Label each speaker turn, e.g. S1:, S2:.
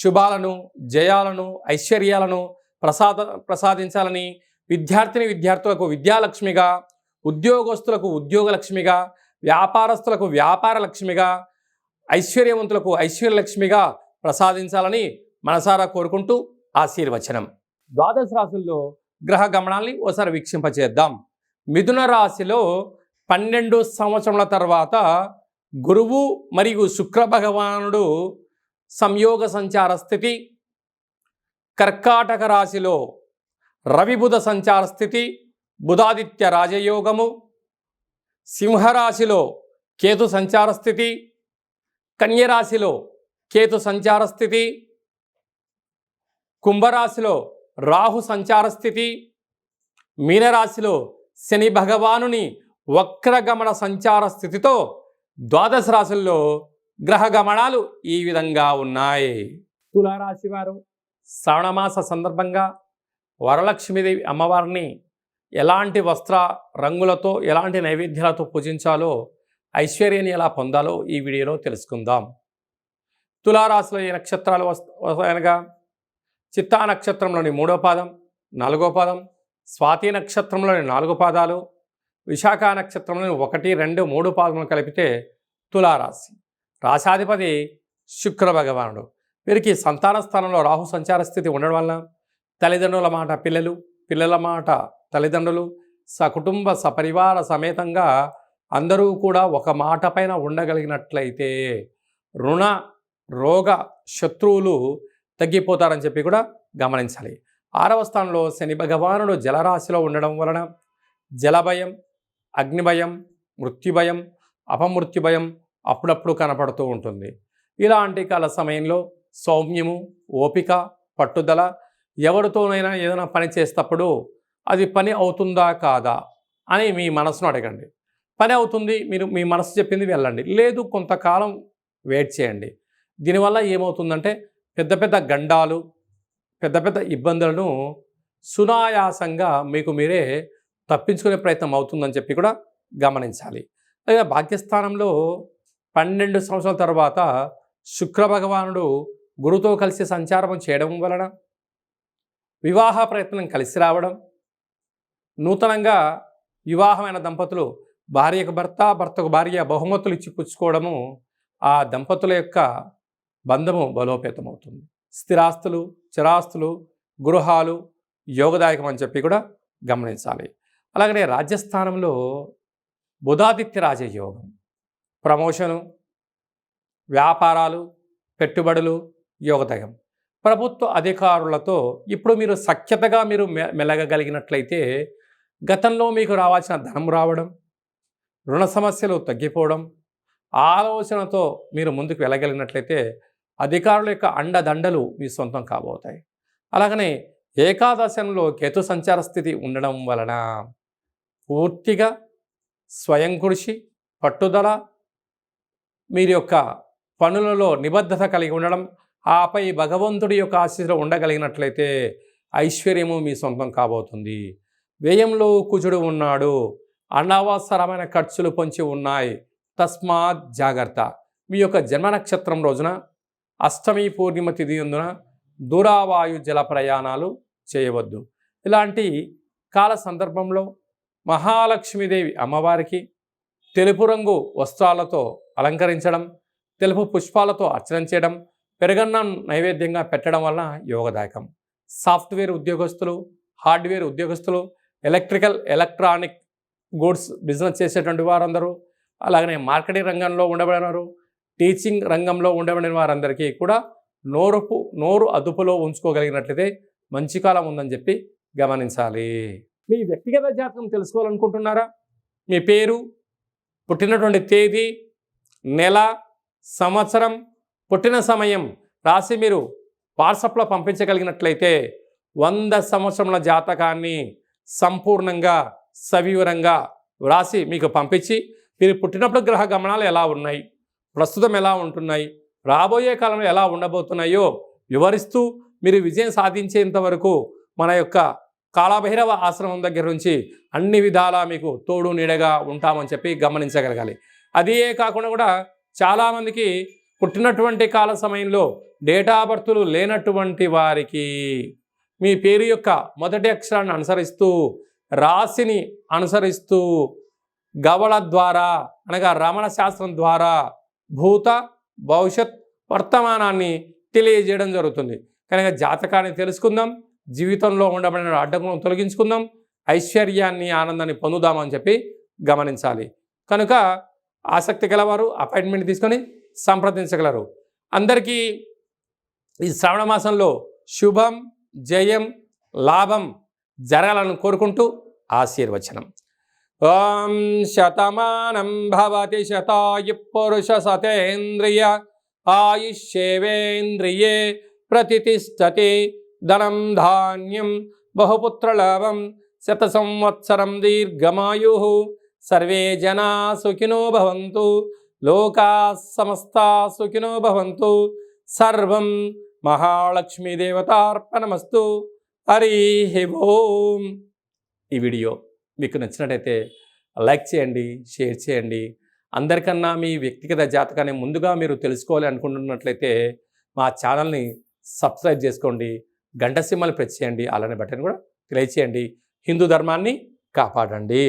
S1: శుభాలను జయాలను ఐశ్వర్యాలను ప్రసాద ప్రసాదించాలని విద్యార్థిని విద్యార్థులకు విద్యాలక్ష్మిగా ఉద్యోగస్తులకు ఉద్యోగ లక్ష్మిగా వ్యాపారస్తులకు వ్యాపార లక్ష్మిగా ఐశ్వర్యవంతులకు ఐశ్వర్యలక్ష్మిగా ప్రసాదించాలని మనసారా కోరుకుంటూ ఆశీర్వచనం. ద్వాదశ రాశుల్లో గ్రహ గమనాల్ని ఓసారి వీక్షింపచేద్దాం. మిథున రాశిలో పన్నెండు సంవత్సరముల తర్వాత గురువు మరియు శుక్ర భగవానుడు సంయోగ సంచార స్థితి కర్కాటక రాశిలో రవిబుధ సంచార స్థితి బుధాదిత్య రాజయోగము సింహరాశిలో కేతు సంచార స్థితి కన్యరాశిలో కేతు సంచార స్థితి కుంభరాశిలో రాహు సంచార స్థితి మీనరాశిలో శని భగవానుని వక్రగమన సంచార స్థితితో ద్వాదశ రాశుల్లో గ్రహ గమనాలు ఈ విధంగా ఉన్నాయి. తులారాశి వారు శ్రావణమాస సందర్భంగా వరలక్ష్మీదేవి అమ్మవారిని ఎలాంటి వస్త్ర రంగులతో ఎలాంటి నైవేద్యాలతో పూజించాలో ఐశ్వర్యాన్ని ఎలా పొందాలో ఈ వీడియోలో తెలుసుకుందాం. తులారాశిలో ఈ నక్షత్రాలు వస్తాయనగా చిత్తా నక్షత్రంలోని మూడో పాదం నాలుగో పాదం స్వాతి నక్షత్రంలోని నాలుగు పాదాలు విశాఖ నక్షత్రంలోని ఒకటి రెండు మూడు పాదములు కలిపితే తులారాశి. రాశాధిపతి శుక్ర భగవానుడు. వీరికి సంతాన స్థానంలో రాహు సంచార స్థితి ఉండడం వలన తల్లిదండ్రుల మాట పిల్లలు పిల్లల మాట తల్లిదండ్రులు సకుటుంబ సపరివార సమేతంగా అందరూ కూడా ఒక మాట పైన ఉండగలిగినట్లయితే రుణ రోగ శత్రువులు తగ్గిపోతారని చెప్పి కూడా గమనించాలి. ఆరవ స్థానంలో శని భగవానుడు జలరాశిలో ఉండడం వలన జలభయం అగ్నిభయం మృత్యుభయం అపమృత్యుభయం అప్పుడప్పుడు కనపడుతూ ఉంటుంది. ఇలాంటి కాల సమయంలో సౌమ్యము ఓపిక పట్టుదల ఎవరితోనైనా ఏదైనా పని చేసేటప్పుడు అది పని అవుతుందా కాదా అని మీ మనసును అడగండి. పని అవుతుంది మీరు మీ మనసు చెప్పింది వెళ్ళండి. లేదు కొంతకాలం వెయిట్ చేయండి. దీనివల్ల ఏమవుతుందంటే పెద్ద పెద్ద గండాలు పెద్ద పెద్ద ఇబ్బందులను సునాయాసంగా మీకు మీరే తప్పించుకునే ప్రయత్నం అవుతుందని చెప్పి కూడా గమనించాలి. అలాగే భాగ్యస్థానంలో పన్నెండు సంవత్సరాల తర్వాత శుక్ర భగవానుడు గురుతో కలిసి సంచారం చేయడం వలన వివాహ ప్రయత్నం కలిసి రావడం నూతనంగా వివాహమైన దంపతులు భార్యకు భర్త భర్తకు భార్య బహుమతులు ఇచ్చి పుచ్చుకోవడము ఆ దంపతుల యొక్క బంధము బలోపేతమవుతుంది. స్థిరాస్తులు చిరాస్తులు గృహాలు యోగదాయకం అని చెప్పి కూడా గమనించాలి. అలాగనే రాజ్యస్థానంలో బుధాదిత్య రాజయోగం. ప్రమోషను వ్యాపారాలు పెట్టుబడులు యోగదయం ప్రభుత్వ అధికారులతో ఇప్పుడు మీరు సఖ్యతగా మీరు మె మెలగగలిగినట్లయితే గతంలో మీకు రావాల్సిన ధనం రావడం రుణ సమస్యలు తగ్గిపోవడం ఆలోచనతో మీరు ముందుకు వెళ్ళగలిగినట్లయితే అధికారుల యొక్క అండదండలు మీ సొంతం కాబోతాయి. అలాగనే ఏకాదశంలో కేతు సంచార స్థితి ఉండడం వలన పూర్తిగా స్వయం కృషి పట్టుదల మీరు యొక్క పనులలో నిబద్ధత కలిగి ఉండడం ఆపై భగవంతుడి యొక్క ఆశీస్సులో ఉండగలిగినట్లయితే ఐశ్వర్యము మీ సొంతం కాబోతుంది. వ్యయంలో కుజుడు ఉన్నాడు అనవసరమైన ఖర్చులు పొంచి ఉన్నాయి. తస్మాత్ జాగ్రత్త. మీ యొక్క జన్మ నక్షత్రం రోజున అష్టమి పూర్ణిమ తిథి అందున దూరావాయు జల ప్రయాణాలు చేయవద్దు. ఇలాంటి కాల సందర్భంలో మహాలక్ష్మీదేవి అమ్మవారికి తెలుపు రంగు వస్త్రాలతో అలంకరించడం తెలుపు పుష్పాలతో అర్చన చేయడం పెరుగన్నం నైవేద్యంగా పెట్టడం వలన యోగదాయకం. సాఫ్ట్వేర్ ఉద్యోగస్తులు హార్డ్వేర్ ఉద్యోగస్తులు ఎలక్ట్రికల్ ఎలక్ట్రానిక్ గూడ్స్ బిజినెస్ చేసేటువంటి వారందరూ అలాగనే మార్కెటింగ్ రంగంలో ఉండబడినారు టీచింగ్ రంగంలో ఉండబడిన వారందరికీ కూడా నోరుపు నోరు అదుపులో ఉంచుకోగలిగినట్లయితే మంచి కాలం ఉందని చెప్పి గమనించాలి. మీ వ్యక్తిగత జాతకం తెలుసుకోవాలనుకుంటున్నారా? మీ పేరు పుట్టినటువంటి తేదీ నెల సంవత్సరం పుట్టిన సమయం రాసి మీరు వాట్సాప్లో పంపించగలిగినట్లయితే వంద సంవత్సరముల జాతకాన్ని సంపూర్ణంగా సవివరంగా వ్రాసి మీకు పంపించి మీరు పుట్టినప్పుడు గ్రహ గమనాలు ఎలా ఉన్నాయి ప్రస్తుతం ఎలా ఉంటున్నాయి రాబోయే కాలంలో ఎలా ఉండబోతున్నాయో వివరిస్తూ మీరు విజయం సాధించేంత వరకు మన యొక్క కాళభైరవ ఆశ్రమం దగ్గర నుంచి అన్ని విధాలా మీకు తోడు నీడగా ఉంటామని చెప్పి గమనించగలగాలి. అదే కాకుండా కూడా చాలామందికి పుట్టినటువంటి కాల సమయంలో డేటా బర్తులు లేనటువంటి వారికి మీ పేరు యొక్క మొదటి అక్షరాన్ని అనుసరిస్తూ రాశిని అనుసరిస్తూ గవళ ద్వారా అనగా రమణ శాస్త్రం ద్వారా భూత భవిష్యత్ వర్తమానాన్ని తెలియజేయడం జరుగుతుంది. కనుక జాతకాన్ని తెలుసుకుందాం జీవితంలో ఉండబడిన అడ్డంకులను తొలగించుకుందాం ఐశ్వర్యాన్ని ఆనందాన్ని పొందుదామని చెప్పి గమనించాలి. కనుక ఆసక్తి గలవారు అపాయింట్మెంట్ తీసుకొని సంప్రదించగలరు. అందరికీ ఈ శ్రావణ మాసంలో శుభం జయం లాభం జరగాలని కోరుకుంటూ ఆశీర్వచనం. ఓం శతమానం భవతి శతాయు పురుష సతేంద్రియ ఆయుష్యేవేంద్రియే ప్రతిష్టతి ధనం ధాన్యం బహుపుత్రలాభం శత సంవత్సరం దీర్ఘమాయు. సర్వే జనా సుఖినో భవంతు. లోకా సమస్త సుఖినో భవంతు. సర్వం మహాలక్ష్మీదేవతార్పణమస్తు హరి ఓం. ఈ వీడియో మీకు నచ్చినట్టయితే లైక్ చేయండి షేర్ చేయండి. అందరికన్నా మీ వ్యక్తిగత జాతకాన్ని ముందుగా మీరు తెలుసుకోవాలి అనుకుంటున్నట్లయితే మా ఛానల్ని సబ్స్క్రైబ్ చేసుకోండి గంట సింహలు ప్రెస్ చేయండి అలానే బటన్ కూడా తెలియచేయండి హిందూ ధర్మాన్ని కాపాడండి.